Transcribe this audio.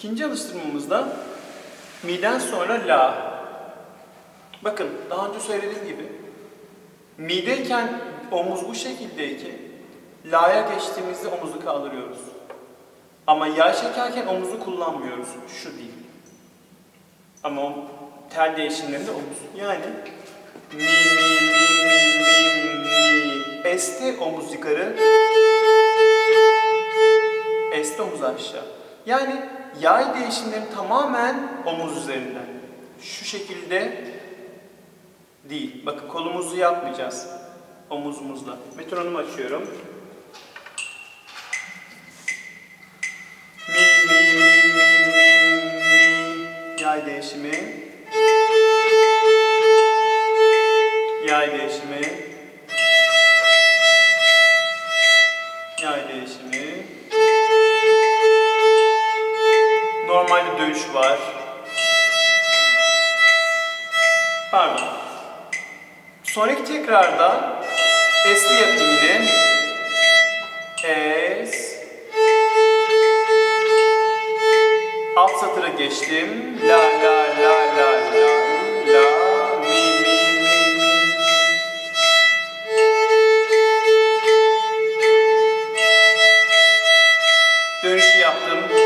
İkinci alıştırmamızda mi'den sonra la. Bakın daha önce söylediğim gibi mideyken omuz bu şekildeyken la'ya geçtiğimizde omuzu kaldırıyoruz. Ama yağ çekerken omuzu kullanmıyoruz. Şu değil. Ama o tel değişimlerinde omuz. Yani mi mi mi mi mi mi esti omuz yukarı esti omuz aşağı. Yani yay değişimleri tamamen omuz üzerinden. Şu şekilde değil. Bakın kolumuzu yapmayacağız. Omuzumuzla. Metronomu açıyorum. Mi mi mi mi mi mi yay değişimi. Yay değişimi. Yay değişimi. normal bir dönüş var. Pardon. Sonraki tekrarda S'li yapayım yine. Es. Alt satıra geçtim. La la la la la. La mi mi mi mi. Dönüşü yaptım.